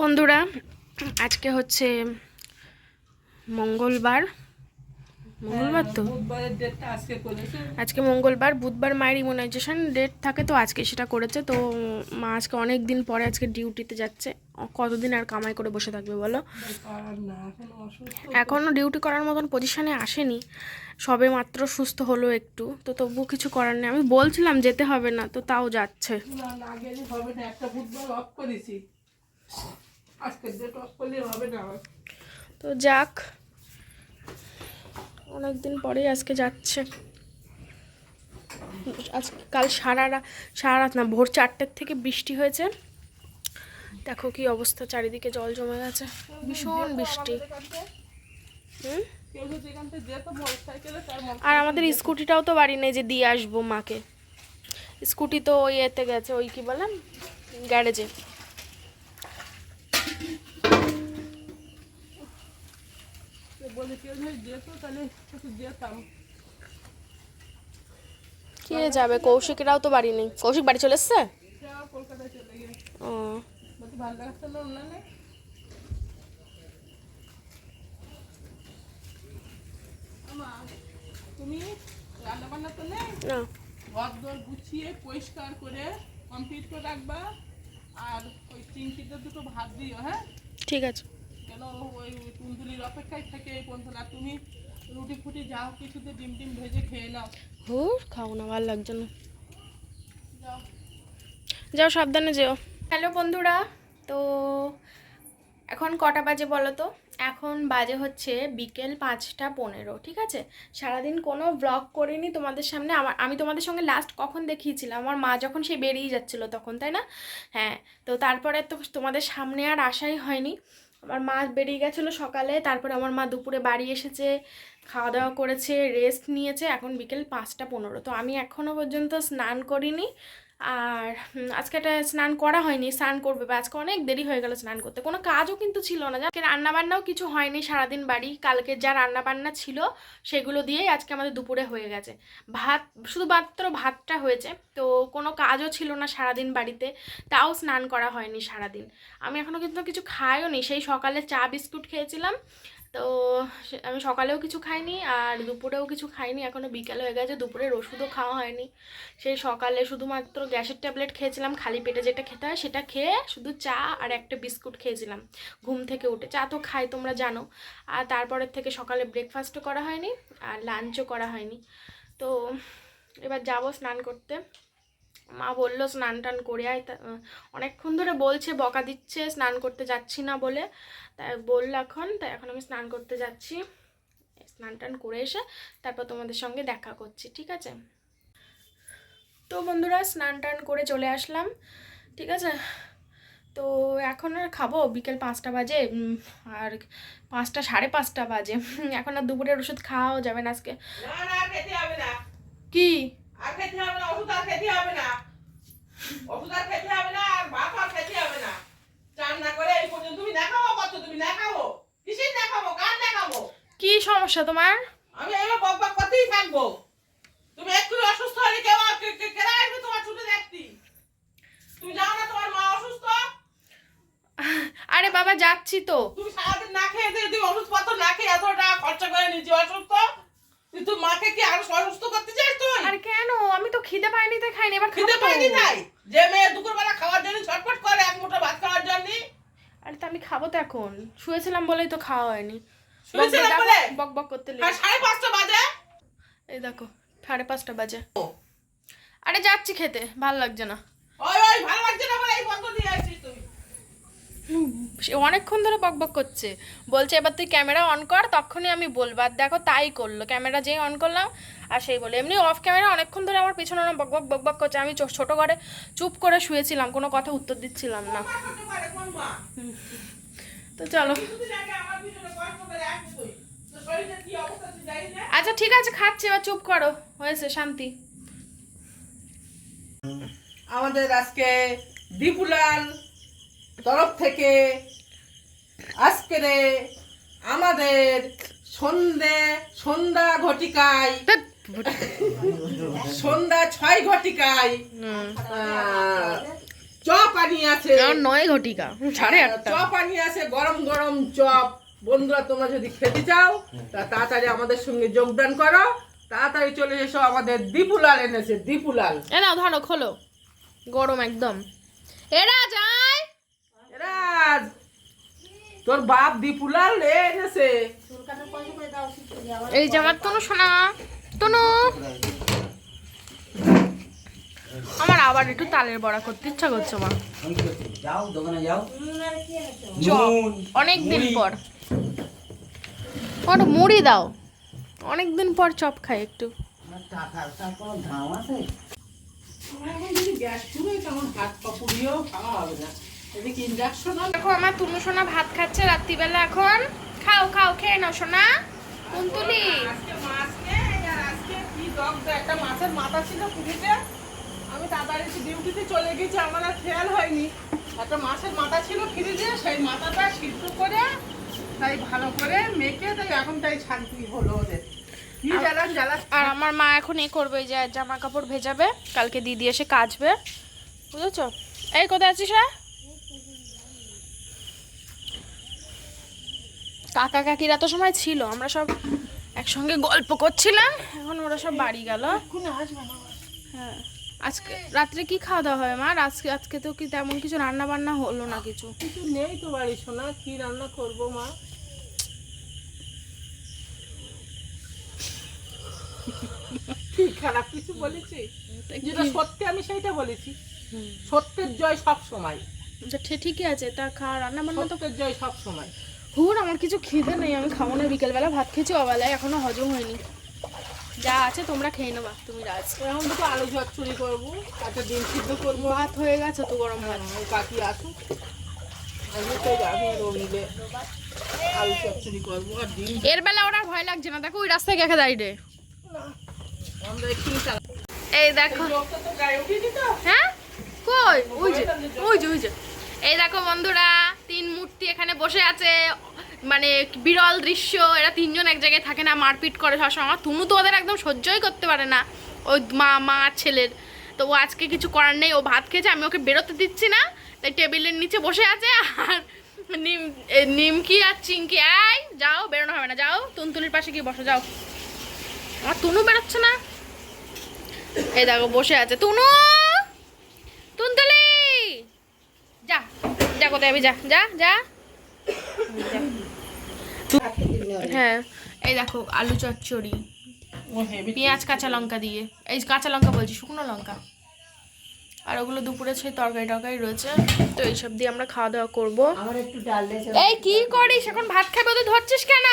বন্ধুরা, আজকে হচ্ছে মঙ্গলবার। মঙ্গলবার তো? আজকে মঙ্গলবার, বুধবার মায়ের ইমিউনাইজেশন ডেট থাকে তো আজকে সেটা করেছে, তো মা আজকে অনেক দিন পরে আজকে ডিউটিতে যাচ্ছে। কতদিন আর কামাই করে বসে থাকবে বলো? এখনও ডিউটি করার মতন পজিশনে আসেনি। সবে মাত্র সুস্থ হলো একটু, তো তবুও কিছু করার নেই। আমি বলছিলাম যেতে হবে না, তো তাও যাচ্ছে। না হবে না, একটা বুধবার অফ করেছি। তো যাক অনেক দিন পরেই আজকে যাচ্ছে। আজ কাল সারা সারা রাত না ভোর চারটের থেকে বৃষ্টি হয়েছে। দেখো কি অবস্থা চারিদিকে জল জমে গেছে। ভীষণ বৃষ্টি। আর আমাদের স্কুটিটাও তো বাড়ি নেই যে দিয়ে আসব মাকে। স্কুটি তো ওই এতে গেছে ওই কি বলে গ্যারেজে। কেউ যদি যেত তাহলে একটু যেতাম কে যাবে? কৌশিকরাও তো বাড়ি নেই। কৌশিক বাড়ি চলে এসছে? সে কলকাতায় চলে গিয়ে ও। ভালো লাগাচ্ছে না অন্যান্য তুমি রান্না বান্না তো নেই? না। ঘর দর গুছিয়ে পরিষ্কার করে কমপ্লিট করে রাখবা। আর ওই দুটো ভাত দিও হ্যাঁ? ঠিক আছে। কেন ওই কুন্দুলির অপেক্ষায় থেকে এই পর্যন্ত না তুমি রুটি ফুটি যাও কিছুতে ডিম ডিম ভেজে খেয়ে নাও। হুর খাও না ভালো লাগছে না। যাও। যাও সাবধানে যেও। হ্যালো বন্ধুরা তো এখন কটা বাজে বলো তো? এখন বাজে হচ্ছে বিকেল পাঁচটা পনেরো ঠিক আছে? সারাদিন কোনো ব্লগ করিনি তোমাদের সামনে। আমার আমি তোমাদের সঙ্গে লাস্ট কখন দেখিয়েছিলাম? আমার মা যখন সে বেরিয়ে যাচ্ছিল তখন তাই না? হ্যাঁ তো তারপরে তো তোমাদের সামনে আর আসাই হয়নি। আমার মা বেরিয়ে গেছিল সকালে, তারপরে আমার মা দুপুরে বাড়ি এসেছে খাওয়া দাওয়া করেছে রেস্ট নিয়েছে, এখন বিকেল পাঁচটা পনেরো। তো আমি এখনও পর্যন্ত স্নান করিনি আর আজকে একটা স্নান করা হয়নি, স্নান করবে, বা আজকে অনেক দেরি হয়ে গেল স্নান করতে। কোনো কাজও কিন্তু ছিল না। আজকে রান্নাবান্নাও কিছু হয়নি সারাদিন বাড়ি। কালকে যা রান্নাবান্না ছিল, সেগুলো দিয়েই আজকে আমাদের দুপুরে হয়ে গেছে। ভাত, শুধুমাত্র ভাতটা হয়েছে, তো কোনো কাজও ছিল না সারাদিন বাড়িতে। তাও স্নান করা হয়নি সারাদিন। আমি এখনও কিন্তু কিছু খাইও নি। সেই সকালে চা বিস্কুট খেয়েছিলাম তো আমি সকালেও কিছু খাইনি আর দুপুরেও কিছু খাইনি এখনও বিকেল হয়ে গেছে, দুপুরের ওষুধও খাওয়া হয়নি। সেই সকালে শুধুমাত্র গ্যাসের ট্যাবলেট খেয়েছিলাম, খালি পেটে যেটা খেতে হয় সেটা খেয়ে শুধু চা আর একটা বিস্কুট খেয়েছিলাম, ঘুম থেকে উঠে। চা তো খাই, তোমরা জানো। আর তারপরের থেকে সকালে ব্রেকফাস্টও করা হয়নি আর লাঞ্চও করা হয়নি। তো এবার যাব স্নান করতে। মা বলল স্নান টান করে আয়। তা- অনেকক্ষণ ধরে বলছে বকা দিচ্ছে স্নান করতে যাচ্ছি না বলে। তাই বলল এখন তাই এখন আমি স্নান করতে যাচ্ছি। স্নান টান করে এসে তারপর তোমাদের সঙ্গে দেখা করছি ঠিক আছে? তো বন্ধুরা স্নান টান করে চলে আসলাম ঠিক আছে? তো এখন আর খাব বিকেল পাঁচটা বাজে আর পাঁচটা সাড়ে পাঁচটা বাজে। এখন আর দুপুরের ওষুধ খাওয়াও যাবে না আজকে। কি? আর খেতে হবে না ওষুধ আর খেতে হবে না। ওষুধ আর খেতে হবে না আর ভাত আর খেতে হবে না। চান না করে এই পর্যন্ত তুমি দেখাবো কত তুমি দেখাবো কিসের দেখাবো? কার দেখাবো? কি সমস্যা তোমার? আমি এবার বক বক করতেই থাকব। তুমি একটু অসুস্থ হলে কেউ কেরা আসবে তোমার ছুটে দেখতি? তুমি জানো না তোমার মা অসুস্থ? আরে বাবা যাচ্ছি তো। তুমি সারাদিন না খেয়ে দিয়ে তুমি ওষুধপত্র না খেয়ে এত টাকা খরচা করে নিজে অসুস্থ? তুই তুই মাকে কি আরও অসুস্থ করতে চাস তুই? আর কেন? আমি তো খিদে পাইনি তাই খাইনি এবার খিদে পাইনি তাই? যে মেয়ে দুপুরবেলা খাওয়ার জন্য ছটফট করে এক মুঠো ভাত খাওয়ার জন্য? আরে তো আমি খাব তো এখন। শুয়েছিলাম বলেই তো খাওয়া হয়নি। শুয়েছিলাম বলে? বক বক করতে লেগে সাড়ে পাঁচটা বাজে। এই দেখো সাড়ে পাঁচটা বাজে। আরে যাচ্ছি খেতে ভালো লাগছে না। ওই ওই ভালো লাগছে না বলে এই বন্ধ দিয়ে সে অনেকক্ষণ ধরে বক বক করছে। বলছে, এবার তুই ক্যামেরা অন কর, তখনই আমি বলব। আর দেখো, তাই করল। ক্যামেরা যেই অন করলাম, আর সেই বলে এমনি অফ ক্যামেরা অনেকক্ষণ ধরে আমার পিছনে না বক বক বক বক করছে। আমি ছোট ঘরে চুপ করে শুয়েছিলাম, কোনো কথা উত্তর দিচ্ছিলাম না। তো চলো। আচ্ছা ঠিক আছে, খাচ্ছি, এবার চুপ করো। হয়েছে, শান্তি। আমাদের আজকে দীপুলাল তরফ থেকে আজকের আমাদের সন্ধে সন্ধ্যা ঘটিকায় সন্ধ্যা ছয় ঘটিকায়। চপ আছে। নয় ঘটিকা সাড়ে আটটা। চপ আছে গরম গরম চপ। বন্ধুরা তোমরা যদি খেতে চাও তা তাড়াতাড়ি আমাদের সঙ্গে যোগদান করো। তাড়াতাড়ি চলে এসো আমাদের দীপুলাল এনেছে দীপুলাল। এ নাও ধরো খোলো। গরম একদম। এরা যায় রাজ তোর বাপ দীপুলাল রে এনেছে। এই যে আমার তনু শোনা তনু। আমার আবার একটু তালের বড়া করতে ইচ্ছা করছে মা। যাও দোকানে যাও। চপ অনেক দিন পর। ওর মুড়ি দাও। অনেক দিন পর চপ খাই একটু। গ্যাস হাত পা পুড়িয়েও খাওয়া হবে না। দেখো আমার তুনু সোনা ভাত খাচ্ছে রাত্রিবেলা এখন। খাও খাও খেয়ে নাও সোনা। কুন্তুলি আজকে মাছ আর আজকে একটা মাছের মাথা ছিল আমি তাড়াতাড়ি ডিউটিতে চলে গেছি আমার আর খেয়াল হয়নি। একটা মাছের মাথা ছিল ফ্রিজে সেই মাথাটা সিদ্ধ করে তাই ভালো করে মেখে তাই এখন তাই শান্তি হলো ওদের। আর আমার মা এখন এ করবে যে জামা কাপড় ভেজাবে কালকে দিদি এসে কাচবে। বুঝেছ? এই কোথায় আছিস রে? কাকা কাকিরা তো সময় ছিল আমরা সব একসঙ্গে গল্প করছিলাম এখন ওরা সব বাড়ি গেল। হ্যাঁ। আজকে রাত্রে কি খাওয়া দাওয়া হবে মা? আজকে আজকে তো কি তেমন কিছু রান্না বান্না হলো না কিছু? কিছু নেই তো বাড়ি শোনা কি রান্না করব মা? খারাপ কিছু বলেছি? যেটা সত্যি আমি সেইটা বলেছি। সত্যের জয় সব সময়। আচ্ছা, ঠিকই আছে তা খাওয়া রান্না বান্না তো জয় সব সময়। হুর আমার কিছু খিদে নেই আমি খাব না। বিকেলবেলা ভাত খেয়েছি অবেলায় এখনও হজম হয়নি। যা আছে তোমরা খেয়ে নেবা তুমি রাজ এখন দুটো আলু চচ্চড়ি করব একটা ডিম সিদ্ধ করব। ভাত হয়ে গেছে তো গরম ভাত। ওই কাকি আসুক। তো এর বেলা ওরা ভয় লাগছে না। দেখো ওই রাস্তায় দাঁড়িয়ে এই দেখো। তো হ্যাঁ? কই? ওই যে ওই যে ওই যে। এই দেখো বন্ধুরা, তিন মূর্তি এখানে বসে আছে। মানে বিরল দৃশ্য, এরা তিনজন এক জায়গায় থাকে না, মারপিট করে সবসময়। তুনু তো ওদের একদম সহ্যই করতে পারে না। ওই মা মা ছেলের। তো ও আজকে কিছু করার নেই, ও ভাত খেয়েছে, আমি ওকে বেরোতে দিচ্ছি না। তাই টেবিলের নিচে বসে আছে, আর নিম নিমকি আর চিংকি। এই, যাও, বেরোনো হবে না, যাও তুনতুলির পাশে গিয়ে বসো, যাও। আমার তুনু বেরোচ্ছে না। এই দেখো, বসে আছে। তুনু! তুনতুলি যা কোথায় যাবি যা যা যা। হ্যাঁ এই দেখো আলু চচ্চড়ি পেঁয়াজ কাঁচা লঙ্কা দিয়ে। এই কাঁচা লঙ্কা বলছি শুকনো লঙ্কা। আর ওগুলো দুপুরে সেই তরকারি টরকারি রয়েছে তো এইসব দিয়ে আমরা খাওয়া দাওয়া করব। এই কি করিস? এখন ভাত খাবে তো ধরছিস কেন?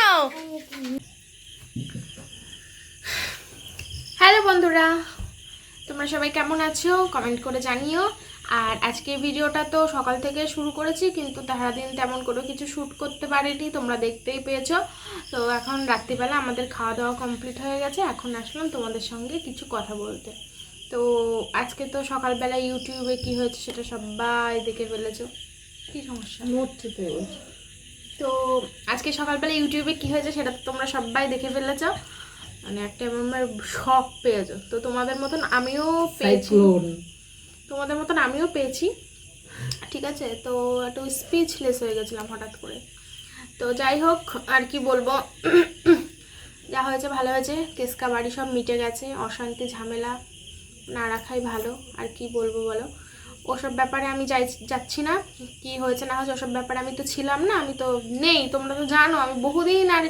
হ্যালো বন্ধুরা তোমরা সবাই কেমন আছো? কমেন্ট করে জানিও। আর আজকে ভিডিওটা তো সকাল থেকে শুরু করেছি কিন্তু সারাদিন তেমন কোনো কিছু শ্যুট করতে পারিনি তোমরা দেখতেই পেয়েছ। তো এখন রাত্রিবেলা আমাদের খাওয়া দাওয়া কমপ্লিট হয়ে গেছে এখন আসলাম তোমাদের সঙ্গে কিছু কথা বলতে। তো আজকে তো সকালবেলা ইউটিউবে কি হয়েছে সেটা সবাই দেখে ফেলেছো। কি সমস্যা? নড়ছে তো আজকে সকালবেলা ইউটিউবে কি হয়েছে সেটা তো তোমরা সবাই দেখে ফেলেছ। মানে একটা আমার শখ পেয়েছ। তো তোমাদের মতন আমিও পেয়েছি। তোমাদের মতন আমিও পেয়েছি। ঠিক আছে? তো একটু স্পিচলেস হয়ে গেছিলাম হঠাৎ করে। তো যাই হোক, আর কি বলব? যা হয়েছে ভালো হয়েছে। কেসকা বাড়ি সব মিটে গেছে। অশান্তি, ঝামেলা, না রাখাই ভালো। আর কি বলব বলো? ওসব ব্যাপারে আমি যাই যাচ্ছি না। কি হয়েছে না হয়েছে ওসব ব্যাপারে আমি তো ছিলাম না আমি তো নেই তোমরা তো জানো আমি বহুদিন আর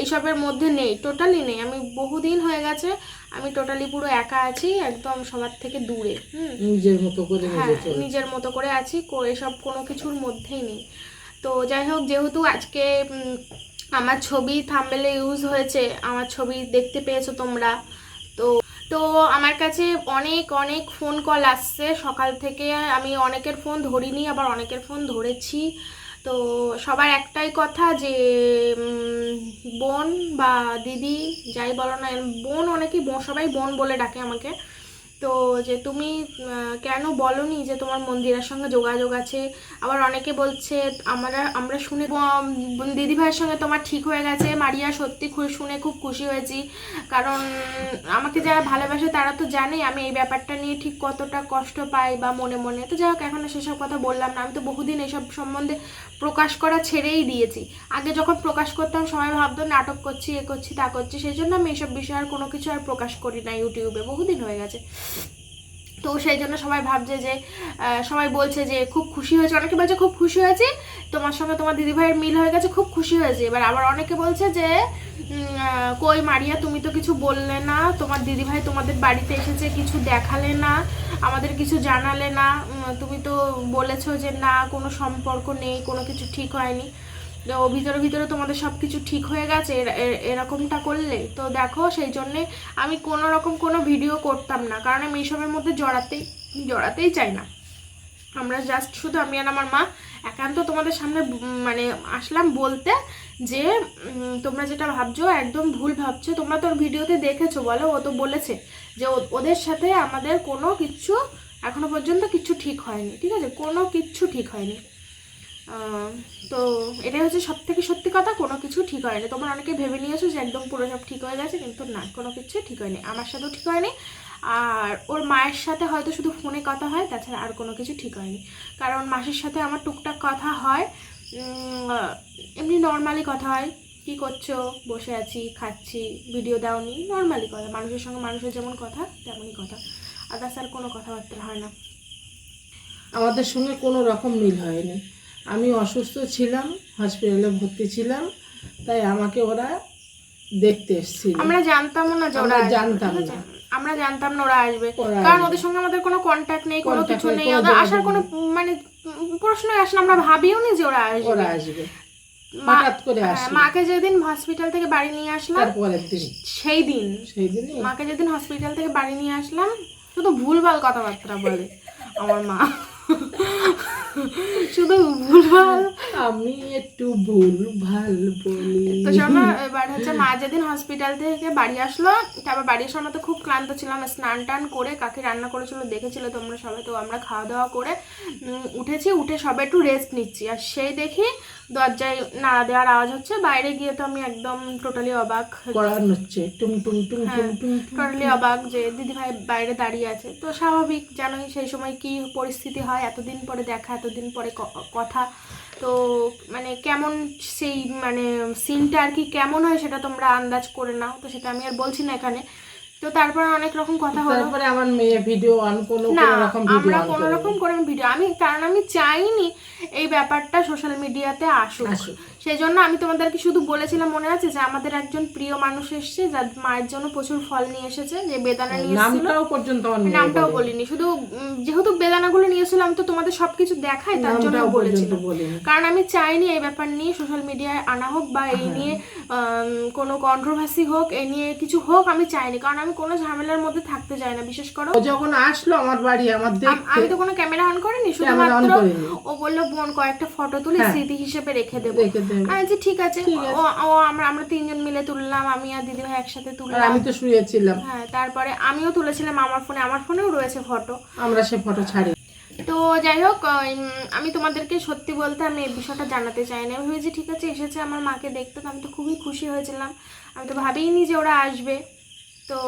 এইসবের মধ্যে নেই টোটালি নেই। আমি বহুদিন হয়ে গেছে আমি টোটালি পুরো একা আছি একদম সবার থেকে দূরে নিজের মতো করে হ্যাঁ নিজের মতো করে আছি এসব কোনো কিছুর মধ্যেই নেই। তো যাই হোক যেহেতু আজকে আমার ছবি থাম্বেলে ইউজ হয়েছে আমার ছবি দেখতে পেয়েছ তোমরা তো আমার কাছে অনেক অনেক ফোন কল আসছে। সকাল থেকে আমি অনেকের ফোন ধরিনি, আবার অনেকের ফোন ধরেছি। তো সবার একটাই কথা যে বোন বা দিদি, যাই বলো না বোন অনেকেই সবাই বোন বলে ডাকে আমাকে। তো যে তুমি কেন বলনি যে তোমার মন্দিরের সঙ্গে যোগাযোগ আছে? আবার অনেকে বলছে, আমরা আমরা শুনে দিদিভাইয়ের সঙ্গে তোমার ঠিক হয়ে গেছে। মারিয়া সত্যি শুনে খুব খুশি হয়েছি। কারণ আমাকে যারা ভালোবাসে তারা তো জানে আমি এই ব্যাপারটা নিয়ে ঠিক কতটা কষ্ট পাই বা মনে মনে। তো যাই হোক, এখন সেসব কথা বললাম না। আমি তো বহুদিন এসব সম্বন্ধে প্রকাশ করা ছেড়েই দিয়েছি। আগে যখন প্রকাশ করতাম, সবাই ভাবতো, নাটক করছি, এ করছি, তা করছি। সেই জন্য আমি এসব বিষয়ে আর কোনো কিছু আর প্রকাশ করি না ইউটিউবে। বহুদিন হয়ে গেছে। তো সেই জন্য সবাই ভাবছে যে সবাই বলছে যে খুব খুশি হয়েছে। অনেকে বলছে খুব খুশি হয়েছি। তোমার সঙ্গে তোমার দিদিভাইয়ের মিল হয়ে গেছে, খুব খুশি হয়েছে। এবার আবার অনেকে বলছে যে কই মারিয়া, তুমি তো কিছু বললে না। তোমার দিদিভাই তোমাদের বাড়িতে এসেছে, কিছু দেখালে না। আমাদের কিছু জানালে না। তুমি তো বলেছ যে না, কোনো সম্পর্ক নেই, কোনো কিছু ঠিক হয়নি। তো ভিতরে ভিতরে তোমাদের সব কিছু ঠিক হয়ে গেছে এরকমটা করলে? তো দেখো, সেই জন্যে আমি কোনো রকম কোনো ভিডিও করতাম না, কারণ আমি এইসবের মধ্যে জড়াতেই জড়াতেই চাই না। আমরা জাস্ট শুধু আমি আর আমার মা একান্ত তোমাদের সামনে মানে আসলাম বলতে যে তোমরা যেটা ভাবছ, একদম ভুল ভাবছ। তোমরা তো ভিডিওতে দেখেছ, বলো, ও তো বলেছে যে ও- ওদের সাথে আমাদের কোনো কিচ্ছু এখনও পর্যন্ত কিচ্ছু ঠিক হয়নি, ঠিক আছে? কোনো কিচ্ছু ঠিক হয়নি। তো এটাই হচ্ছে সব থেকে সত্যি কথা, কোনো কিছু ঠিক হয়নি। তোমরা অনেকে ভেবে নিয়েছো যে একদম পুরো সব ঠিক হয়ে গেছে, কিন্তু না, কোনো কিছু ঠিক হয়নি। আমার সাথেও ঠিক হয়নি। আর ওর মায়ের সাথে হয়তো শুধু ফোনে কথা হয়, তাছাড়া আর কোনো কিছু ঠিক হয়নি। কারণ মাসির সাথে আমার টুকটাক কথা হয় এমনি নর্মালি কথা হয়। কি করছ? বসে আছি, খাচ্ছি, ভিডিও দাওনি, নর্মালি কথা। মানুষের সঙ্গে মানুষের যেমন কথা, তেমনই কথা। আদার্স আর কোনো কথাবার্তা হয় না। আমাদের সঙ্গে কোনো রকম মিল হয়নি। আমি অসুস্থ ছিলাম হসপিটালে ভর্তি ছিলাম তাই আমাকে ওরা দেখতে এসেছিল। আমরা জানতাম না যে ওরা জানতাম না। আমরা জানতাম না ওরা আসবে। কারণ ওদের সঙ্গে আমাদের কোনো কন্ট্যাক্ট নেই কোনো কিছু নেই, ওদের আসার কোনো মানে উম, প্রশ্নই আসে না। আমরা ভাবিও নি যে ওরা আসবে। ওরা আসবে। হঠাৎ করে হ্যাঁ, মাকে যেদিন হসপিটাল থেকে বাড়ি নিয়ে আসলাম তারপরের দিন। সেই দিন। সেই দিনই মাকে যেদিন হসপিটাল থেকে বাড়ি নিয়ে আসলাম শুধু ভুলভাল কথাবার্তা বলে আমার মা। শুধু ভুলভাল। আমি একটু ভুলভাল বলি। তো শোনো এবার হচ্ছে মা যেদিন হসপিটাল থেকে বাড়ি আসলো তারপর বাড়ি আসার মতো খুব ক্লান্ত ছিলাম স্নান টান করে কাকে রান্না করেছিল দেখেছিল তোমরা সবাই তো আমরা খাওয়া দাওয়া করে উঠেছি উঠে সবাই একটু রেস্ট নিচ্ছি। আর সেই দেখি দরজায় নাড়া দেওয়ার আওয়াজ হচ্ছে। বাইরে গিয়ে তো আমি একদম টোটালি অবাক করানো হচ্ছে। টুম টুম টুম। টুম টুম টুম। টোটালি অবাক যে দিদিভাই বাইরে দাঁড়িয়ে আছে। তো স্বাভাবিক জানোই সেই সময় কি পরিস্থিতি হয় এতদিন পরে দেখা এতদিন পরে কথা। তো মানে কেমন সেই মানে সিনটা আর কি কেমন হয় সেটা তোমরা আন্দাজ করে নাও। তো সেটা আমি আর বলছি না এখানে। তো তারপর অনেক রকম কথা হলো। তারপরে আমার মেয়ে ভিডিও অন কোনো রকম ভিডিও আমরা কোনো রকম করে ভিডিও আমি কারণ আমি চাইনি এই ব্যাপারটা সোশ্যাল মিডিয়াতে আসুক। সেই জন্য আমি তোমাদেরকে শুধু বলেছিলাম মনে আছে যে আমাদের একজন প্রিয় মানুষ এসেছে যার মায়ের জন্য প্রচুর ফল নিয়ে এসেছে যে বেদানা নিয়ে নামটাও পর্যন্ত নামটাও বলিনি শুধু যেহেতু বেদানাগুলো নিয়েছিলাম তো তোমাদের সবকিছু দেখাই তার জন্য কারণ আমি চাইনি এই ব্যাপার নিয়ে সোশ্যাল মিডিয়ায় আনা হোক বা এই নিয়ে কোনো কন্ট্রোভার্সি হোক এই নিয়ে কিছু হোক আমি চাইনি কারণ আমি কোনো ঝামেলার মধ্যে থাকতে চাই না বিশেষ করে। যখন আসলো আমার বাড়ি আমার আমি তো কোনো ক্যামেরা অন করিনি শুধুমাত্র ও বলল বোন কয়েকটা ফটো তুলে হ্যাঁ। স্মৃতি হিসেবে রেখে দেবে। আমি বলছি, ঠিক আছে। ও আমরা আমরা তিনজন মিলে তুললাম আমি আর দিদি ভাই একসাথে তুললাম। আমি তো শুয়েছিলাম। হ্যাঁ তারপরে আমিও তুলেছিলাম আমার ফোনে আমার ফোনেও রয়েছে ফটো। আমরা সে ফটো ছাড়ি। তো যাই হোক আমি তোমাদেরকে সত্যি বলতে আমি এই বিষয়টা জানাতে চাই না আমি ভেবেছি ঠিক আছে এসেছে আমার মাকে দেখতে। তো আমি তো খুবই খুশি হয়েছিলাম। আমি তো ভাবিনি যে ওরা আসবে। তো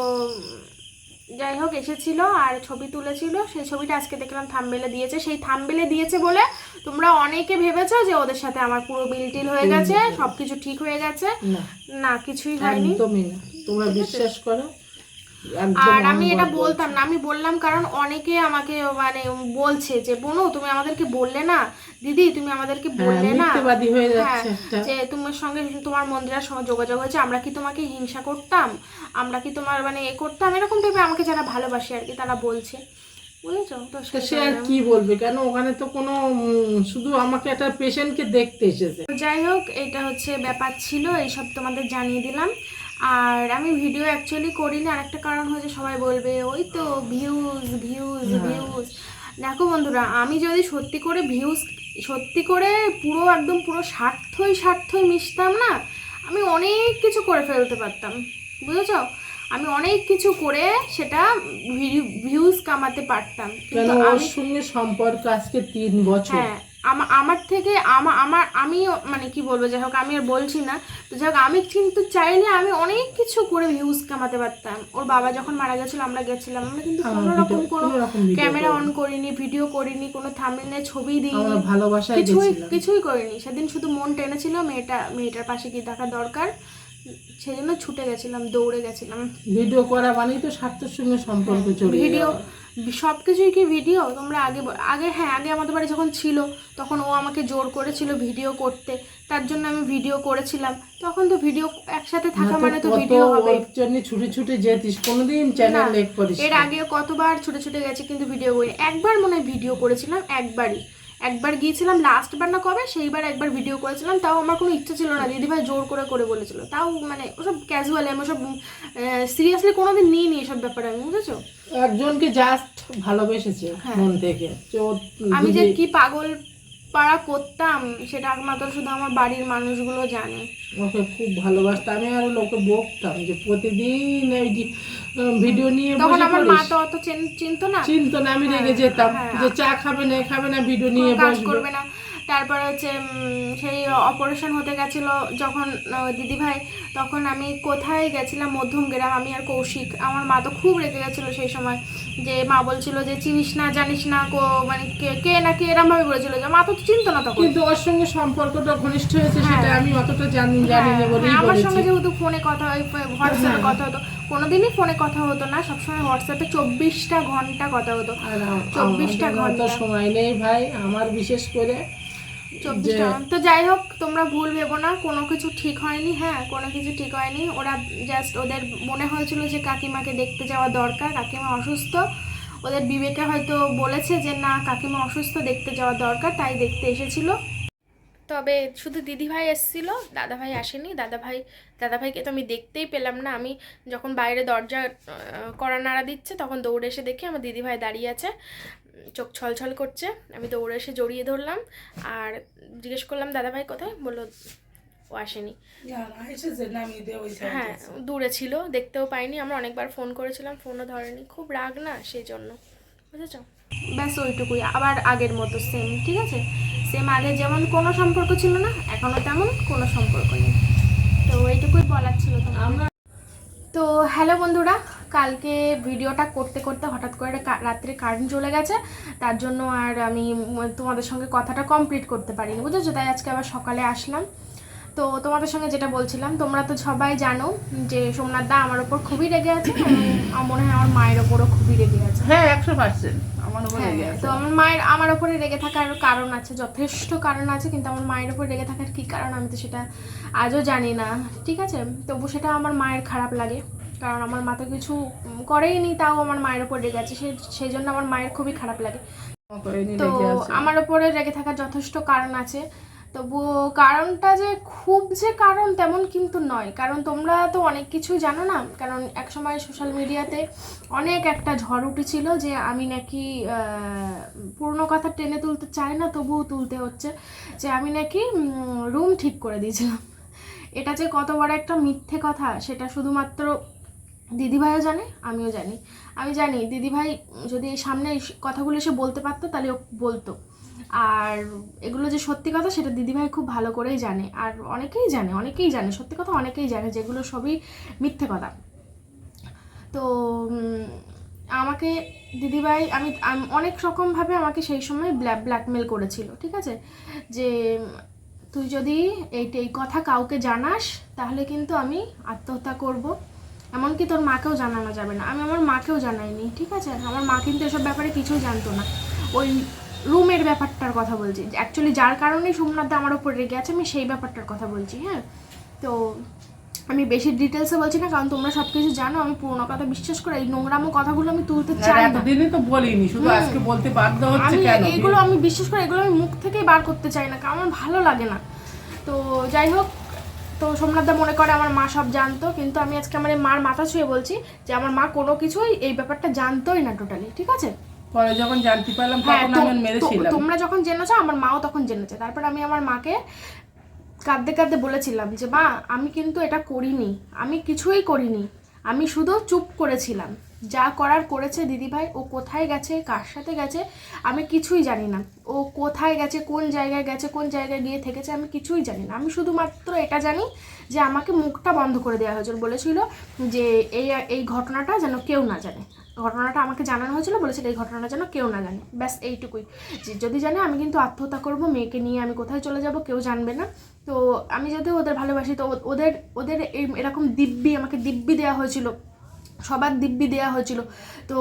যাই হোক এসেছিল আর ছবি তুলেছিল। সেই ছবিটা আজকে দেখলাম থামবেলে দিয়েছে। সেই থামবেলে দিয়েছে বলে তোমরা অনেকে ভেবেছো যে ওদের সাথে আমার পুরো বিলটিল হয়ে গেছে সবকিছু ঠিক হয়ে গেছে। না। কিছুই হয়নি। তোমরা বিশ্বাস করো আর আমি এটা বলতাম না আমি বললাম কারণ অনেকে আমাকে মানে বলছে যে বোনো তুমি আমাদেরকে বললে না? দিদি তুমি আমাদেরকে হ্যাঁ, বললে না? হয়ে যে তোমার সঙ্গে তোমার মন্দিরের সঙ্গে যোগাযোগ হয়েছে আমরা কি তোমাকে হিংসা করতাম? আমরা কি তোমার মানে এ করতাম? এরকম টাইপের আমাকে যারা ভালোবাসে আর কি তারা বলছে। বুঝেছ? তো তো সে আর কি বলবে? কেন ওখানে তো কোনো শুধু আমাকে একটা পেশেন্টকে দেখতে এসেছে। যাই হোক এটা হচ্ছে ব্যাপার ছিল এইসব তোমাদের জানিয়ে দিলাম। আর আমি ভিডিও অ্যাকচুয়ালি করিনি আরেকটা কারণ হচ্ছে সবাই বলবে ওই তো ভিউজ ভিউজ। ভিউজ দেখো বন্ধুরা আমি যদি সত্যি করে ভিউজ সত্যি করে পুরো একদম পুরো স্বার্থই স্বার্থই মিশতাম না আমি অনেক কিছু করে ফেলতে পারতাম বুঝেছ? আমি অনেক কিছু করে সেটা ভিউজ কামাতে পারতাম কেন? কিন্তু ওর আমি সঙ্গে সম্পর্ক আজকে তিন বছর। হ্যাঁ আমার থেকে আমার আমার আমিও মানে কি বলব যাই হোক আমি আর বলছি না। তো যাই হোক আমি কিন্তু চাইলে আমি অনেক কিছু করে ভিউজ কামাতে পারতাম। ওর বাবা যখন মারা গেছিল আমরা গেছিলাম। আমরা কিন্তু কোনো রকম কোনো কোনো রকম video ক্যামেরা অন করিনি। ভিডিও করিনি কোনো থামনে ছবি দিইনি। আমরা ভালোবাসায় কিছুই কিছুই করিনি। সেদিন শুধু মন টেনেছিল মেয়েটা মেয়েটার পাশে গিয়ে থাকা দরকার। সেই জন্য ছুটে গেছিলাম দৌড়ে গেছিলাম। ভিডিও করা মানেই তো স্বার্থের সঙ্গে সম্পর্ক জড়িয়ে ভিডিও। সব কিছুই কি ভিডিও তোমরা আগে আগে হ্যাঁ আগে আমাদের বাড়ি যখন ছিল তখন ও আমাকে জোর করেছিল ভিডিও করতে। তার জন্য আমি ভিডিও করেছিলাম। তখন তো ভিডিও একসাথে থাকা মানে তো ভিডিও হবে। জন্য ছুটে ছুটে যেতিস কোনোদিন চ্যানেল এর। আগে কতবার ছুটে ছুটে গেছে কিন্তু ভিডিও করি একবার মনে হয় ভিডিও করেছিলাম একবারই। একবার গিয়েছিলাম লাস্ট বার না কবে সেইবার একবার ভিডিও করেছিলাম তাও আমার কোনো ইচ্ছা ছিল না দিদিভাই জোর করে করে বলেছিল। তাও মানে ওসব ক্যাজুয়ালি আমি ওসব সিরিয়াসলি কোনোদিন নিই নি এসব ব্যাপারে আমি বুঝেছ? একজনকে জাস্ট ভালোবেসেছে হ্যাঁ। মন থেকে। আমি যে কি পাগল পাড়া করতাম সেটা একমাত্র শুধু আমার বাড়ির মানুষগুলো জানে। ওকে খুব ভালোবাসতাম আমি আর লোকে বকতাম যে প্রতিদিন এই ভিডিও নিয়ে তখন আমার মা তো অত চিন- চিনতো না। চিন্তা না আমি রেগে যেতাম হ্যাঁ। যে চা খাবে না খাবে না ভিডিও নিয়ে কাজ বসবে। করবে না। তারপরে হচ্ছে সেই অপারেশন হতে গেছিল যখন দিদিভাই তখন আমি কোথায় গেছিলাম? মধ্যম গ্রাম আমি আর কৌশিক। আমার মা তো খুব রেগে গেছিল সেই সময় যে মা বলছিল যে চিনিস না জানিস না কো মানে কে কে নাকি এরম ভাবে বলেছিল। যে মা তো চিনতো না তখন। কিন্তু ওর সঙ্গে সম্পর্কটা ঘনিষ্ঠ হয়েছে হ্যাঁ। সেটা আমি অতটা জানি জানি না হ্যাঁ, বলেই হ্যাঁ, আমার সঙ্গে যেহেতু ফোনে কথা হয় হোয়াটসঅ্যাপে কথা হতো কোনোদিনই ফোনে কথা হতো না সবসময় হোয়াটসঅ্যাপে চব্বিশটা ঘণ্টা কথা হতো। চব্বিশটা আম- 24টা আমাদের অত ঘণ্টা। সময় নেই ভাই আমার বিশেষ করে চব্বিশটা। তো যাই হোক তোমরা ভুল ভেবো না কোনো কিছু ঠিক হয়নি হ্যাঁ কোনো কিছু ঠিক হয়নি। ওরা জাস্ট ওদের মনে হয়েছিল যে কাকিমাকে দেখতে যাওয়া দরকার কাকিমা অসুস্থ। ওদের বিবেকে হয়তো বলেছে যে না কাকিমা অসুস্থ দেখতে যাওয়া দরকার তাই দেখতে এসেছিল। তবে শুধু দিদিভাই এসেছিল দাদাভাই আসেনি। দাদাভাই দাদাভাইকে তো আমি দেখতেই পেলাম না। আমি যখন বাইরে দরজা কড়া নাড়া দিচ্ছে তখন দৌড়ে এসে দেখি আমার দিদিভাই দাঁড়িয়ে আছে। চোখ ছলছল করছে। আমি দৌড়ে এসে জড়িয়ে ধরলাম আর জিজ্ঞেস করলাম দাদাভাই কোথায়? বলল ও আসেনি। হ্যাঁ দূরে ছিল দেখতেও পাইনি। আমরা অনেকবার ফোন করেছিলাম ফোনও ধরেনি। খুব রাগ না সেই জন্য বুঝেছ? ব্যাস ওইটুকুই। আবার আগের মতো সেম ঠিক আছে? সেম আগে যেমন কোনো সম্পর্ক ছিল না এখনও তেমন কোনো সম্পর্ক নেই। তো এইটুকুই বলার ছিল আমরা তো হ্যালো বন্ধুরা কালকে ভিডিওটা করতে করতে হঠাৎ করে রাত্রে কারেন্ট চলে গেছে তার জন্য আর আমি তোমাদের সঙ্গে কথাটা কমপ্লিট করতে পারিনি বুঝেছ? তাই আজকে আবার সকালে আসলাম। তো তোমাদের সঙ্গে যেটা বলছিলাম তোমরা তো সবাই জানো যে সোমনাথ দা আমার ওপর খুবই রেগে আছে আমার মনে হয় আমার মায়ের ওপরও খুবই রেগে আছে। হ্যাঁ একশো পার্সেন্ট আমার হ্যাঁ, লেগে আছে। তো আমার মায়ের আমার ওপরে রেগে থাকার কারণ আছে যথেষ্ট কারণ আছে কিন্তু আমার মায়ের ওপর রেগে থাকার কি কারণ আমি তো সেটা আজও জানি না ঠিক আছে? তবু সেটা আমার মায়ের খারাপ লাগে। কারণ আমার মা তো কিছু উম, করেইনি তাও আমার মায়ের ওপর রেগে আছে। সেই জন্য আমার মায়ের খুবই খারাপ লাগে। তো আমার ওপরে রেগে থাকার যথেষ্ট কারণ আছে। তবু কারণটা যে খুব যে কারণ তেমন কিন্তু নয়। কারণ তোমরা তো অনেক কিছু জানো না। কারণ একসময় সোশ্যাল মিডিয়াতে অনেক একটা ঝড় উঠেছিল যে আমি নাকি পুরনো কথা টেনে তুলতে চাই না তবুও তুলতে হচ্ছে। যে আমি নাকি রুম ঠিক করে দিয়েছিলাম। এটা যে কত বড় একটা মিথ্যে কথা সেটা শুধুমাত্র দিদিভাইও জানে, আমিও জানি। আমি জানি দিদিভাই যদি এই সামনে এই কথাগুলো এসে বলতে পারতো, তাহলে ও বলতো। আর এগুলো যে সত্যি কথা, সেটা দিদিভাই খুব ভালো করেই জানে। আর অনেকেই জানে অনেকেই জানে, সত্যি কথা অনেকেই জানে যেগুলো সবই মিথ্যে কথা। তো আমাকে দিদিভাই, আমি অনেক রকমভাবে আমাকে সেই সময় ব্ল্যাক, ব্ল্যাকমেল করেছিল, ঠিক আছে? যে, তুই যদি এই কথা কাউকে জানাস, তাহলে কিন্তু আমি আত্মহত্যা করব। এমনকি তোর মাকেও জানানো যাবে না। আমি আমার মাকেও জানাইনি ঠিক আছে? আমার মা কিন্তু এসব ব্যাপারে কিছুই জানতো না। ওই রুমের ব্যাপারটার কথা বলছি। অ্যাকচুয়ালি যার কারণেই সোমনাথ আমার উপর রেগে আছে আমি সেই ব্যাপারটার কথা বলছি হ্যাঁ? তো আমি বেশি ডিটেলসে বলছি না কারণ তোমরা সব কিছু জানো আমি পুরোনো কথা বিশ্বাস করে এই নোংরামো কথাগুলো আমি তুলতে চাই না। এতদিনই তো বলিনি শুধু আজকে বলতে বাধ্য হচ্ছে কেন? এগুলো আমি বিশ্বাস করে এগুলো আমি মুখ থেকেই বার করতে চাই না কারণ আমার ভালো লাগে না। তো যাই হোক তো সোমনাথদা মনে করে আমার মা সব জানতো কিন্তু আমি আজকে আমার মার মাথা ছুঁয়ে বলছি যে আমার মা কোনো কিছুই এই ব্যাপারটা জানতোই না টোটালি ঠিক আছে? পরে যখন জানতে পারলাম হ্যাঁ তখন আমি মেরেছিলাম তোমরা যখন জেনেছো আমার মাও তখন জেনেছে। তারপর আমি আমার মাকে কাঁদতে কাঁদতে বলেছিলাম যে মা আমি কিন্তু এটা করিনি আমি কিছুই করিনি আমি শুধু চুপ করেছিলাম। যা করার করেছে দিদিভাই, ও কোথায় গেছে, কার সাথে গেছে, আমি কিছুই জানি না। ও কোথায় গেছে, কোন জায়গায় গেছে, কোন জায়গায় গিয়ে থেকেছে, আমি কিছুই জানি না। আমি শুধুমাত্র এটা জানি যে আমাকে মুখটা বন্ধ করে দেওয়া হয়েছিল। বলেছিল যে এই এই ঘটনাটা যেন কেউ না জানে। ঘটনাটা আমাকে জানানো হয়েছিল, বলেছিল এই ঘটনাটা যেন কেউ না জানে। ব্যাস, এইটুকুই। যে, যদি জানে, আমি কিন্তু আত্মহত্যা করব, মেয়েকে নিয়ে আমি কোথায় চলে যাব, কেউ জানবে না। তো আমি যদি ওদের ভালোবাসি, তো ওদের ওদের এরকম দিব্যি, আমাকে দিব্যি দেওয়া হয়েছিল সবার দিব্যি দেওয়া হয়েছিল। তো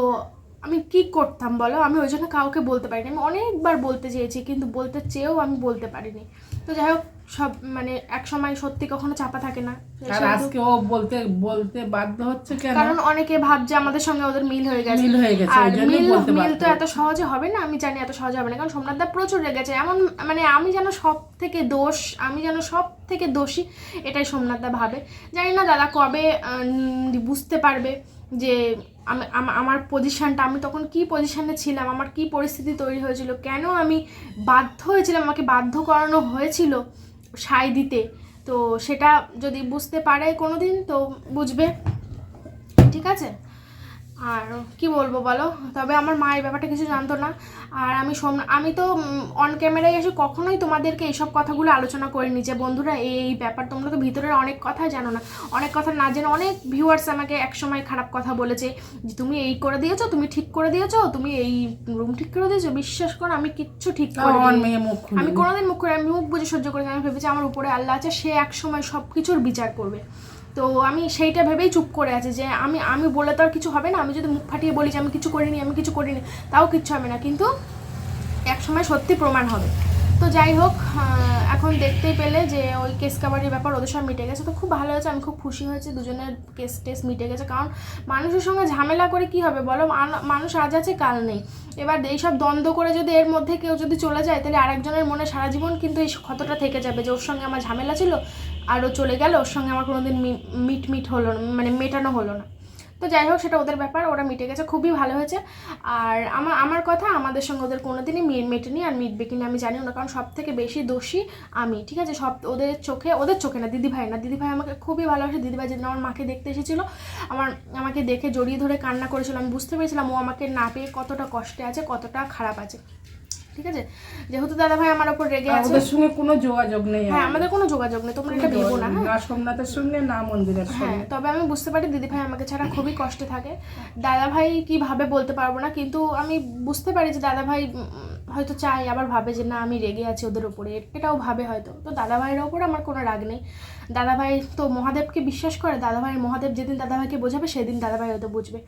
আমি কি করতাম বলো? আমি ওই জন্য কাউকে বলতে পারিনি। আমি অনেকবার বলতে চেয়েছি, কিন্তু বলতে চেয়েও আমি বলতে পারিনি। তো যাই হোক সব মানে এক সময় সত্যি কখনো চাপা থাকে না। আর আজকে ও বলতে বলতে বাধ্য হচ্ছে কেন? কারণ অনেকে ভাবছে আমাদের সঙ্গে ওদের মিল হয়ে গেছে। মিল হয়ে গেছে, আর মিল মিল তো এত সহজে হবে না আমি জানি এত সহজে হবে না কারণ সোমনাথ দা প্রচুর রেগেছে। এমন মানে আমি যেন সব থেকে দোষ আমি যেন সব থেকে দোষী এটাই সোমনাথ দা ভাবে। জানি না দাদা কবে বুঝতে পারবে যে আমি আমার পজিশনটা আমি তখন কি পজিশনে ছিলাম আমার কি পরিস্থিতি তৈরি হয়েছিল কেন আমি বাধ্য হয়েছিলাম আমাকে বাধ্য করানো হয়েছিল সায় দিতে। তো সেটা যদি বুঝতে পারে কোনো দিন তো বুঝবে। ঠিক আছে? আর কি বলব বলো? তবে আমার মা এই ব্যাপারটা কিছু জানতো না। আর আমি সোম আমি তো অন ক্যামেরায় এসে কখনোই তোমাদেরকে এইসব কথাগুলো আলোচনা করিনি যে বন্ধুরা এই ব্যাপার তোমরা তো ভিতরের অনেক কথা জানো না। অনেক কথা না জেনে অনেক ভিউয়ার্স আমাকে একসময় খারাপ কথা বলেছে যে তুমি এই করে দিয়েছ তুমি ঠিক করে দিয়েছ তুমি এই রুম ঠিক করে দিয়েছ বিশ্বাস করো আমি কিচ্ছু ঠিক করে আমি কোনোদিন মুখ করে আমি মুখ বুঝে সহ্য করি না। আমি ভেবেছি আমার উপরে আল্লাহ আছে সে এক সময় সব কিছুর বিচার করবে। তো আমি সেইটা ভেবেই চুপ করে আছি যে আমি আমি বলে তো আর কিছু হবে না। আমি যদি মুখ ফাটিয়ে বলি যে আমি কিছু করিনি, আমি কিছু করিনি, তাও কিচ্ছু হবে না। কিন্তু এক সময় সত্যি প্রমাণ হবে। তো যাই হোক এখন দেখতেই পেলে যে ওই কেস কাবারির ব্যাপার ওদের সব মিটে গেছে। তো খুব ভালো হয়েছে, আমি খুব খুশি হয়েছি, দুজনের কেস টেস মিটে গেছে। কারণ মানুষের সঙ্গে ঝামেলা করে কি হবে বলো? মান- মানুষ আজ আছে, কাল নেই। এবার এইসব দ্বন্দ্ব করে যদি এর মধ্যে কেউ যদি চলে যায়, তাহলে আরেকজনের মনে সারা জীবন কিন্তু এই ক্ষতটা থেকে যাবে যে ওর সঙ্গে আমার ঝামেলা ছিল। আর ও চলে গেল, ওর সঙ্গে আমার কোনোদিন মি- মিট মিট হলো না মানে মেটানো হলো না। তো যাই হোক, সেটা ওদের ব্যাপার, ওরা মিটে গেছে, খুবই ভালো হয়েছে। আর আমার আমার কথা, আমাদের সঙ্গে ওদের কোনোদিনই মি- মেটেনি আর মিটবে কিনা আমি জানি না, কারণ সব থেকে বেশি দোষী আমি, ঠিক আছে? সব ওদের চোখে ওদের চোখে না, দিদিভাই না। দিদিভাই আমাকে খুবই ভালোবাসে। দিদিভাই যেদিন আমার মাকে দেখতে এসেছিল, আমার, আমাকে দেখে জড়িয়ে ধরে কান্না করেছিল, আমি বুঝতে পেরেছিলাম ও আমাকে না পেয়ে কতটা কষ্টে আছে, কতটা খারাপ আছে। ঠিক আছে? যেহেতু দাদাভাই আমার ওপর রেগে আছে। ওদের সঙ্গে কোনো যোগাযোগ নেই হ্যাঁ আমাদের কোনো যোগাযোগ নেই তোমরা এটা ভেবো না হ্যাঁ। না সোমনাথের সঙ্গে না মন্দিরের হ্যাঁ সঙ্গে। তবে আমি বুঝতে পারি দিদিভাই আমাকে ছাড়া খুবই কষ্টে থাকে। দাদাভাই কি ভাবে বলতে পারব না কিন্তু আমি বুঝতে পারি যে দাদাভাই উম, হয়তো চাই আবার ভাবে যে না আমি রেগে আছি ওদের ওপরে এটাও ভাবে হয়তো। তো দাদাভাইয়ের ওপর আমার কোনো রাগ নেই। দাদাভাই তো মহাদেবকে বিশ্বাস করে দাদা দাদাভাই মহাদেব যেদিন দাদাভাইকে বোঝাবে সেদিন দাদা ভাই হয়তো বুঝবে।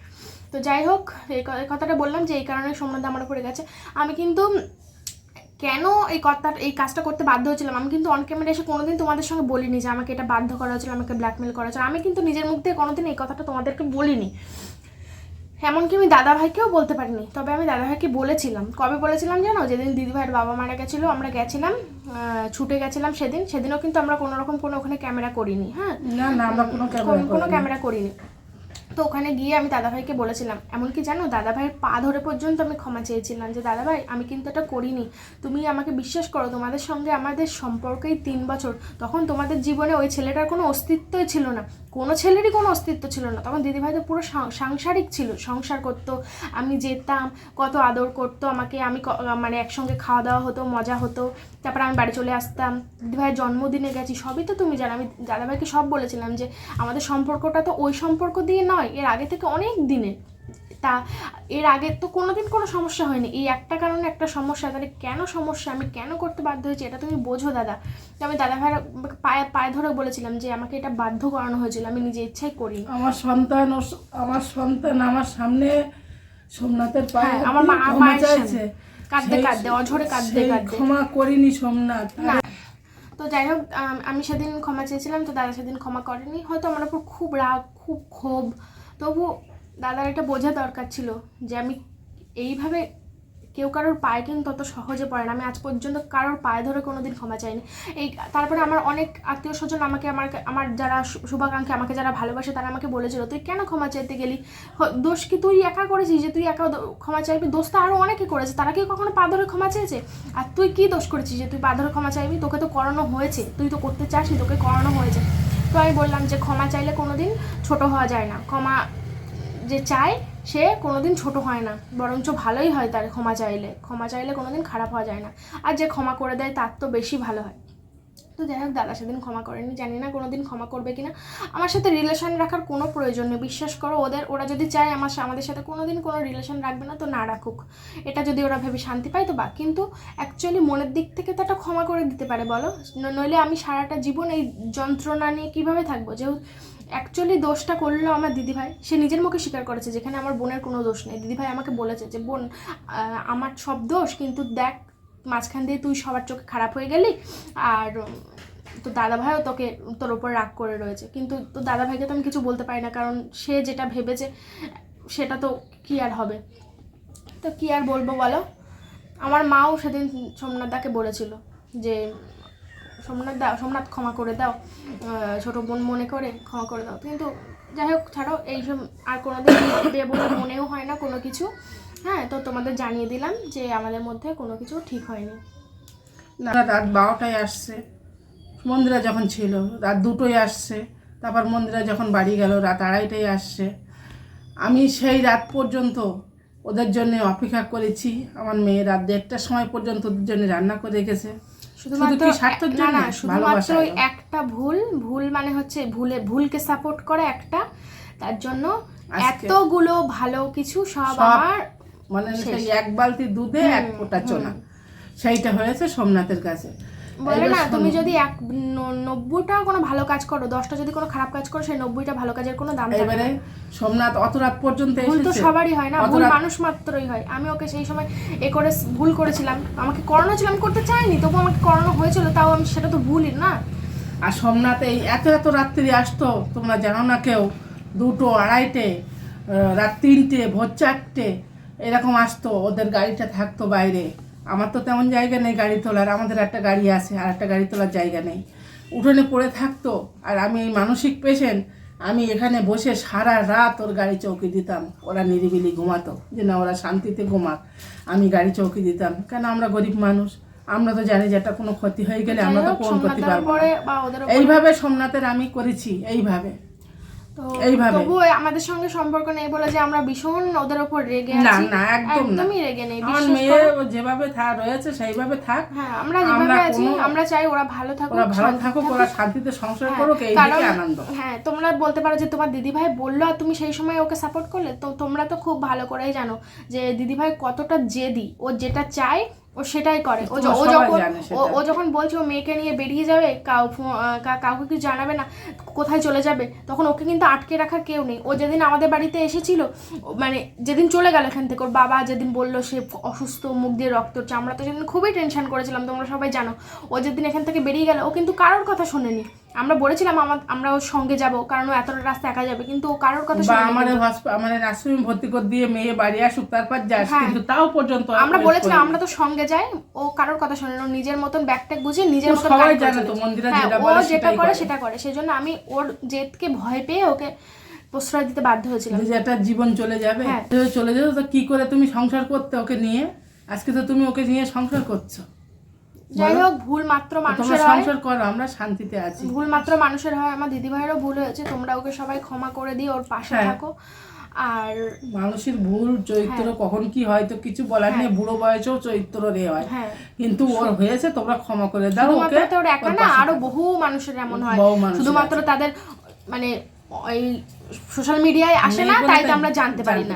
তো যাই হোক এই কথাটা বললাম যে এই কারণে সোমনাথ আমার উপরে গেছে। আমি কিন্তু কেন এই কথা এই কাজটা করতে বাধ্য হয়েছিলাম? আমি কিন্তু অন ক্যামেরা এসে কোনোদিন তোমাদের সঙ্গে বলিনি যে আমাকে এটা বাধ্য করা হয়েছিল আমাকে ব্ল্যাকমেল করা হয়েছিল। আমি কিন্তু নিজের মুখ থেকে কোনোদিন এই কথাটা তোমাদেরকে বলিনি। এমনকি আমি দাদা ভাইকেও বলতে পারিনি। তবে আমি দাদা ভাইকে বলেছিলাম। কবে বলেছিলাম জানো? যেদিন দিদি ভাইয়ের বাবা মারা গেছিল আমরা গেছিলাম ছুটে গেছিলাম সেদিন। সেদিনও কিন্তু আমরা কোনোরকম কোনো ওখানে ক্যামেরা করিনি হ্যাঁ? না না আমরা কোনো ক্যামেরা করিনি। তো ওখানে গিয়ে আমি দাদাভাইকে বলেছিলাম, এমনকি জানো, দাদাভাইয়ের পা ধরে পর্যন্ত আমি ক্ষমা চেয়েছিলাম যে, দাদাভাই, আমি কিন্তু এটা করিনি। তুমি আমাকে বিশ্বাস করো, তোমাদের সঙ্গে আমাদের সম্পর্কেই তিন বছর। তখন তোমাদের জীবনে ওই ছেলেটার কোনো অস্তিত্বই ছিল না। কোনো ছেলেরই কোনো অস্তিত্ব ছিল না। তখন দিদিভাই তো পুরো সাংসারিক ছিল, সংসার করতো, আমি যেতাম, কত আদর করতো আমাকে, আমি মানে একসঙ্গে খাওয়া দাওয়া হতো, মজা হতো, তারপর আমি বাড়ি চলে আসতাম। দিদিভাইয়ের জন্মদিনে গেছি, সবই তো তুমি জানো, আমি দাদাভাইকে সব বলেছিলাম যে আমাদের সম্পর্কটা তো ওই সম্পর্ক দিয়ে নয়, এর আগে থেকে অনেক দিনের। তা এর আগে তো কোনোদিন কোনো সমস্যা হয়নি। এই একটা কারণে একটা সমস্যা তাহলে কেন সমস্যা? আমি কেন করতে বাধ্য হয়েছি? এটা তুমি বোঝো দাদা। তো আমি দাদা ভাইয়ের পায়ে পায়ে ধরে বলেছিলাম যে আমাকে এটা বাধ্য করানো হয়েছিল। আমি নিজে ইচ্ছাই করি আমার সন্তান আমার সন্তান আমার সামনে সোমনাথের পায়ে হ্যাঁ, আমার মা- সামনে। চাইছে। কাঁদতে কাঁদতে, অঝরে কাঁদতে কাঁদতে। ক্ষমা করিনি সোমনাথ। না। তো যাই হোক আমি সেদিন ক্ষমা চেয়েছিলাম তো দাদা সেদিন ক্ষমা করেনি। হয়তো আমার উপর খুব রাগ খুব ক্ষোভ। তবু দাদার এটা বোঝা দরকার ছিল যে আমি এইভাবে কেউ কারোর পায়ে কিন্তু তত সহজে পড়ে না। আমি আজ পর্যন্ত কারোর পায়ে ধরে কোনো দিন ক্ষমা চাইনি। এই তারপরে আমার অনেক আত্মীয় স্বজন আমাকে, আমার আমার যারা শুভাকাঙ্ক্ষী, আমাকে যারা ভালোবাসে তারা আমাকে বলেছিল, তুই কেন ক্ষমা চাইতে গেলি? দোষ কি তুই একা করেছিস যে তুই একা ক্ষমা চাইবি? দোষ তো আরও অনেকে করেছে। তারা কি কখনো পা ধরে ক্ষমা চেয়েছে? আর তুই কি দোষ করেছিস যে তুই পা ধরে ক্ষমা চাইবি? তোকে তো করানো হয়েছে। তুই তো করতে চাসনি, তোকে করানো হয়েছে। তো আমি বললাম যে, ক্ষমা চাইলে কোনো দিন ছোটো হওয়া যায় না। ক্ষমা যে চায়, সে কোনোদিন ছোট হয় না। বরঞ্চ ভালোই হয় তার ক্ষমা চাইলে। ক্ষমা চাইলে কোনোদিন খারাপ হওয়া যায় না। আর যে ক্ষমা করে দেয়, তার তো বেশি ভালো হয়। তো যাই হোক, দাদা সেদিন ক্ষমা করেনি জানি না কোনো দিন ক্ষমা করবে কিনা। আমার সাথে রিলেশন রাখার কোনো প্রয়োজন নেই, বিশ্বাস করো, ওদের, ওরা যদি চায় আমার আমাদের সাথে কোনো দিন কোনো রিলেশন রাখবে না, তো না রাখুক। এটা যদি ওরা ভেবে শান্তি পায়, তো বা, কিন্তু অ্যাকচুয়ালি মনের দিক থেকে তো একটা ক্ষমা করে দিতে পারে, বলো? নইলে আমি সারাটা জীবন এই যন্ত্রণা নিয়ে কীভাবে থাকব? যেহেতু অ্যাকচুয়ালি দোষটা করল আমার দিদিভাই, সে নিজের মুখে স্বীকার করেছে, যেখানে আমার বোনের কোনো দোষ নেই। দিদিভাই আমাকে বলেছে যে, বোন আমার সব দোষ, কিন্তু দেখ মাঝখান দিয়ে তুই সবার চোখে খারাপ হয়ে গেলি আর তো দাদাভাইও তোকে, তোর ওপর রাগ করে রয়েছে। কিন্তু তো দাদাভাইকে তো আমি কিছু বলতে পারি না, কারণ সে যেটা ভেবেছে, সেটা তো কি আর হবে? তো কি আর বলব বলো? আমার মাও সেদিন সোমনাথদাকে বলেছিল যে সোমনাথ দা সোমনাথ ক্ষমা করে দাও ছোটো বোন মনে করে ক্ষমা করে দাও। কিন্তু যাই হোক, ছাড়ো, এইসব আর কোনোদিন বলে মনেও হয় না কোনো কিছু। হ্যাঁ তো তোমাদের জানিয়ে দিলাম যে আমাদের মধ্যে কোনো কিছু ঠিক হয়নি। না রাত বারোটায় আসছে। মন্দিরা যখন ছিল রাত দুটোয় আসছে। তারপর মন্দিরা যখন বাড়ি গেল রাত আড়াইটায় আসছে। আমি সেই রাত পর্যন্ত ওদের জন্য অপেক্ষা করেছি। আমার মেয়ে রাত দেড়টার সময় পর্যন্ত ওদের জন্য রান্না করে রেখেছে। শুধুমাত্র না না শুধুমাত্র একটা ভুল ভুল মানে হচ্ছে ভুলে ভুলকে সাপোর্ট করা একটা। তার জন্য এতগুলো ভালো কিছু সব আমার মানে। সেই এক বালতি দুধে এক ফোঁটা চোনা। সেইটা হয়েছে সোমনাথের কাছে। বলে না তুমি যদি এক নব্বইটা কোনো ভালো কাজ করো দশটা যদি কোনো খারাপ কাজ করো সেই নব্বইটা ভালো কাজের কোনো দাম এবারে সোমনাথ অত রাত পর্যন্ত ভুল তো সবারই হয় না ভুল মানুষ মাত্রই হয়। আমি ওকে সেই সময় এ করে ভুল করেছিলাম। আমাকে করানো ছিল আমি করতে চাইনি তবু আমাকে করানো হয়েছিল তাও আমি সেটা তো ভুলই না। আর সোমনাথ এই এত এত রাত্রি আসতো তোমরা জানো না কেউ দুটো আড়াইটে রাত তিনটে ভোর চারটে এরকম আসতো ওদের গাড়িটা থাকতো বাইরে। আমার তো তেমন জায়গা নেই গাড়ি তোলার আমাদের একটা গাড়ি আছে আর একটা গাড়ি তোলার জায়গা নেই। উঠোনে পড়ে থাকতো আর আমি এই মানসিক পেশেন্ট আমি এখানে বসে সারা রাত ওর গাড়ি চৌকি দিতাম। ওরা নিরিবিলি ঘুমাতো যে না ওরা শান্তিতে ঘুমাক। আমি গাড়ি চৌকি দিতাম। কেন আমরা গরিব মানুষ? আমরা তো জানি যে একটা কোনো ক্ষতি হয়ে গেলে আমরা তো পূরণ করতে পারব এইভাবে সোমনাথের আমি করেছি এইভাবে। এইভাবে। তবুও আমাদের সঙ্গে সম্পর্ক নেই বলে যে আমরা ভীষণ ওদের উপর রেগে আছি। না একদম একদমই রেগে নেই আমার মেয়ে যেভাবে থা রয়েছে সেইভাবে থাক। হ্যাঁ আমরা আমরা যেভাবে আছি আমরা চাই ওরা ভালো থাকুক ওরা ভালো থাকুক ওরা শান্তিতে সংসার হ্যাঁ, করুক এই আনন্দ। হ্যাঁ তোমরা বলতে পারো যে তোমার দিদিভাই বলল আর তুমি সেই সময় ওকে সাপোর্ট করলে? তো তোমরা তো খুব ভালো করেই জানো যে দিদিভাই কতটা জেদি। ও যেটা চায় ও সেটাই করে। ও ও যখন ও যখন বলছে ও মেয়েকে নিয়ে বেরিয়ে যাবে কাউ কাউকে কিছু জানাবে না কোথায় চলে যাবে তখন ওকে কিন্তু আটকে রাখার কেউ নেই। ও যেদিন আমাদের বাড়িতে এসেছিল মানে যেদিন চলে গেল এখান থেকে ওর বাবা যেদিন বলল সে অসুস্থ মুখ দিয়ে রক্ত হচ্ছে আমরা তো সেদিন খুবই টেনশন করেছিলাম তোমরা সবাই জানো। ও যেদিন এখান থেকে বেরিয়ে গেল ও কিন্তু কারোর কথা শোনেনি। আমরা বলেছিলাম আমার আমরা ওর সঙ্গে যাব কারণ ও এতটা রাস্তা একা যাবে কিন্তু ও কারোর কথা আমার কিন্তু। নার্সিং ভর্তি করে দিয়ে মেয়ে বাড়ি আসুক তারপর যাস হ্যাঁ। কিন্তু তাও পর্যন্ত আমরা বলেছিলাম আমরা তো সঙ্গে যাই ও কারোর কথা শোনে না নিজের মতন ব্যাগটা গুছিয়ে নিজের মতন সবাই জানে তো, মন্দিরা হ্যাঁ, যেটা বলে যেটা করে করে। সেটা করে সেজন্য আমি ওর জেদকে ভয় পেয়ে ওকে প্রশ্রয় দিতে বাধ্য হয়েছিলাম যে একটা জীবন চলে যাবে হ্যাঁ। চলে যাবে তো কি করে তুমি সংসার করতে ওকে নিয়ে আজকে তো তুমি ওকে নিয়ে সংসার করছ যাই হোক ভুল মাত্র মানুষের হয়। সংসার করো আমরা শান্তিতে আছি। ভুল মাত্র মানুষের হয় আমার দিদিভাইয়েরও ভুল হয়েছে তোমরা ওকে সবাই ক্ষমা করে দিয়ে ওর পাশে হ্যাঁ। থাকো। আর মানুষের ভুল চরিত্র কখন কি হয় তো কিছু বলার নেই বুড়ো বয়সেও চরিত্র রে হয়। হ্যাঁ। কিন্তু ওর হয়েছে তোমরা ক্ষমা করে দাও ওকে তো একা না আরও বহু মানুষের এমন হয়। শুধুমাত্র তাদের মানে ওই সোশ্যাল মিডিয়ায় আসে না তাই তো আমরা জানতে পারি না।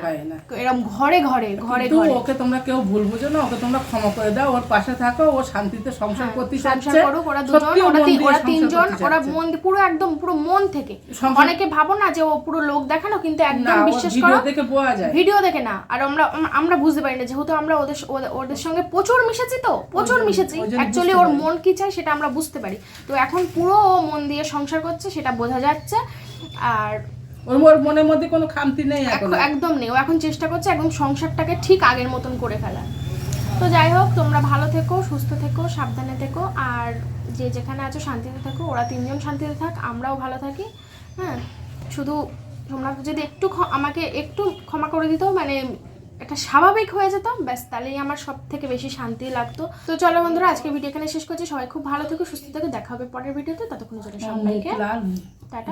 এরকম ঘরে ঘরে ঘরে ঘরে ওকে তোমরা কেউ ভুল বুঝো না ওকে তোমরা ক্ষমা করে দাও ওর পাশে থাকো ও শান্তিতে সংসার করতে হ্যাঁ, সংসার চাচ্ছে। করুক ওরা দুজন ওরা তিন- ওরা তিনজন ওরা মন পুরো একদম পুরো মন থেকে। অনেকে ভাবো না যে ও পুরো লোক দেখানো কিন্তু একদম বিশ্বাস ভিডিও করো দেখে বোঝা যায়। ভিডিও দেখে না। আর আমরা আমরা বুঝতে পারি না যেহেতু আমরা ওদের ওদের- ওদের সঙ্গে প্রচুর মিশেছি তো প্রচুর মিশেছি। অ্যাকচুয়ালি ওর মন কি চায় সেটা আমরা বুঝতে পারি। তো এখন পুরো ও মন দিয়ে সংসার করছে সেটা বোঝা যাচ্ছে। আর ওর ওর মনের মধ্যে কোনো খামতি নেই এখন। একদম নেই। ও এখন চেষ্টা করছে একদম সংসারটাকে ঠিক আগের মতন করে ফেলা তো যাই হোক তোমরা ভালো থেকো সুস্থ থেকো সাবধানে থেকো আর যে যেখানে আছো শান্তিতে থেকো ওরা তিনজন শান্তিতে থাক আমরাও ভালো থাকি। হ্যাঁ? শুধু তোমরা যদি একটু আমাকে একটু ক্ষমা করে দিত মানে একটা স্বাভাবিক হয়ে যেত ব্যাস তাহলেই আমার সব থেকে বেশি শান্তি লাগতো। তো চলো বন্ধুরা আজকে ভিডিও এখানে শেষ করছি। সবাই খুব ভালো থেকো সুস্থ থেকো। দেখা হবে পরের ভিডিওতে ততক্ষণ জন্য সবাইকে টাটা